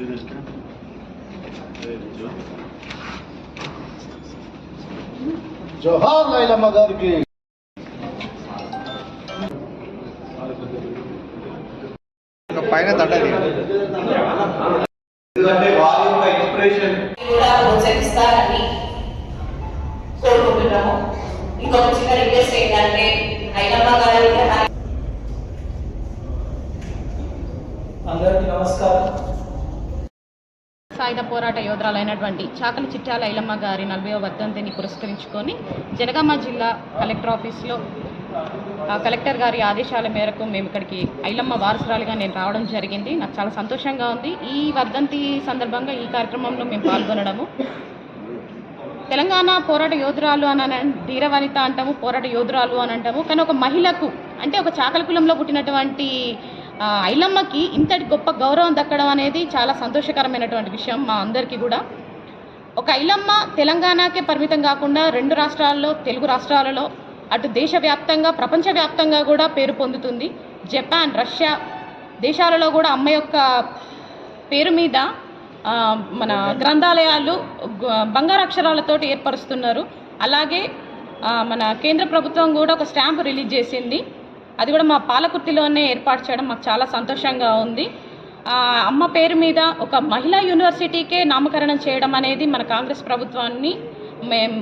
Good as good. जोहार लैला मगर की పైన తడాలి ప్రోత్సహిస్తారని కోరుకుంటున్నాము ఇంకొక చిన్న రిక్వెస్ట్ ఏంటంటే సాయుధ పోరాట యోధురాలైనటువంటి చాకలి చిట్టాల ఐలమ్మ గారి నలభైవ వర్ధంతిని పురస్కరించుకొని జనగామ జిల్లా కలెక్టర్ ఆఫీస్లో కలెక్టర్ గారి ఆదేశాల మేరకు మేము ఇక్కడికి ఐలమ్మ వారసురాలిగా నేను రావడం జరిగింది. నాకు చాలా సంతోషంగా ఉంది. ఈ వర్ధంతి సందర్భంగా ఈ కార్యక్రమంలో మేము పాల్గొనడము. తెలంగాణ పోరాట యోధురాలు అని అన- ధీర వనిత అంటాము పోరాట యోధురాలు అని అంటాము. కానీ ఒక మహిళకు అంటే ఒక చాకల కులంలో పుట్టినటువంటి ఐలమ్మకి ఇంతటి గొప్ప గౌరవం దక్కడం అనేది చాలా సంతోషకరమైనటువంటి విషయం మా అందరికీ కూడా. ఒక ఐలమ్మ తెలంగాణకే పరిమితం కాకుండా రెండు రాష్ట్రాల్లో తెలుగు రాష్ట్రాలలో అటు దేశవ్యాప్తంగా ప్రపంచవ్యాప్తంగా కూడా పేరు పొందుతుంది. జపాన్ రష్యా దేశాలలో కూడా అమ్మ యొక్క పేరు మీద మన గ్రంథాలయాలు గ- బంగారు అక్షరాలతోటి ఏర్పరుస్తున్నారు. అలాగే మన కేంద్ర ప్రభుత్వం కూడా ఒక స్టాంప్ రిలీజ్ చేసింది. అది కూడా మా పాలకుర్తిలోనే ఏర్పాటు చేయడం మాకు చాలా సంతోషంగా ఉంది. అమ్మ పేరు మీద ఒక మహిళా యూనివర్సిటీకే నామకరణం చేయడం అనేది మన కాంగ్రెస్ ప్రభుత్వాన్ని మేం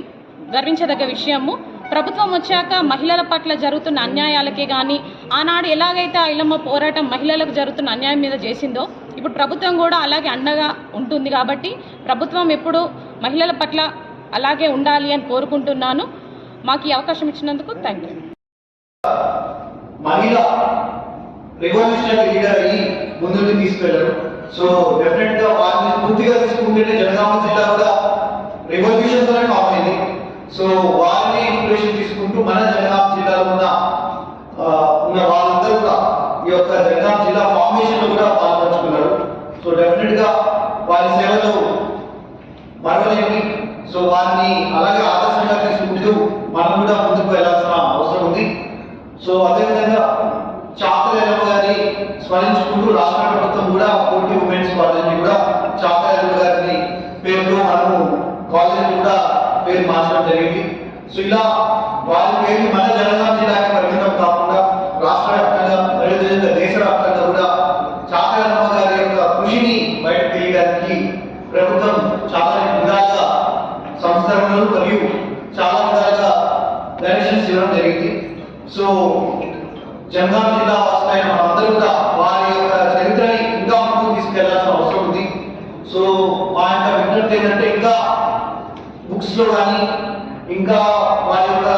గర్వించదగ్గ విషయము. ప్రభుత్వం వచ్చాక మహిళల పట్ల జరుగుతున్న అన్యాయాలకే కానీ ఆనాడు ఎలాగైతే ఐలమ్మ పోరాటం మహిళలకు జరుగుతున్న అన్యాయం మీద చేసిందో ఇప్పుడు ప్రభుత్వం కూడా అలాగే అండగా ఉంటుంది కాబట్టి ప్రభుత్వం ఎప్పుడు మహిళల పట్ల అలాగే ఉండాలి అని కోరుకుంటున్నాను. మాకు ఈ అవకాశం ఇచ్చినందుకు థ్యాంక్ యూ మహిళ రెవల్యూషనరీ లీడర్ అయ్యి ముందుకు తీసుకెళ్ళారు సో డెఫినెట్గా వారిని పూర్తిగా తీసుకుంటేనే జనగామ జిల్లా కూడా రెవల్యూషన్ తోనే ఫామ్ అయింది. సో వారిని ఇన్స్పిరేషన్ తీసుకుంటూ మన జనగామ జిల్లాలో ఉన్న ఉన్న వాళ్ళందరూ కూడా ఈ యొక్క జనగామ జిల్లా ఫార్మేషన్లో కూడా పాల్పంచుకున్నారు. సో డెఫినెట్గా వారి సేవలు మరవలేని సో వారిని అలాగే ఆదర్శంగా తీసుకుంటూ మనం కూడా ముందుకు వెళ్ళాల్సిన అవసరం ఉంది సో అదేవిధంగా చాకలేరమ్మ గారిని స్మరించుకుంటూ రాష్ట్ర ప్రభుత్వం కూడా కోటి ఉమెన్స్ కాలేజీని కూడా చాకలేరమ్మ గారిని పేరుతో మనము కాలేజీని కూడా పేరు మార్చడం జరిగింది. సో ఇలా వారి పేరు మన జనగాం జిల్లాకి పరిమితం కాకుండా రాష్ట్ర వ్యాప్తంగా అదేవిధంగా దేశ వ్యాప్తంగా కూడా చాకలేరమ్మ గారి యొక్క కృషిని బయట తీయడానికి ప్రభుత్వం చాలా విధాలుగా సంస్కరణలు మరియు చాలా విధాలుగా డైరెక్షన్స్ ఇవ్వడం జరిగింది. సో జనగాం జిల్లా వాసులైన మనందరూ కూడా వారి యొక్క చరిత్రని ఇంకా ముందుకు తీసుకెళ్ళాల్సిన అవసరం ఉంది. సో మా యొక్క విజ్ఞప్తి ఏంటంటే ఇంకా బుక్స్లో కానీ ఇంకా వారి యొక్క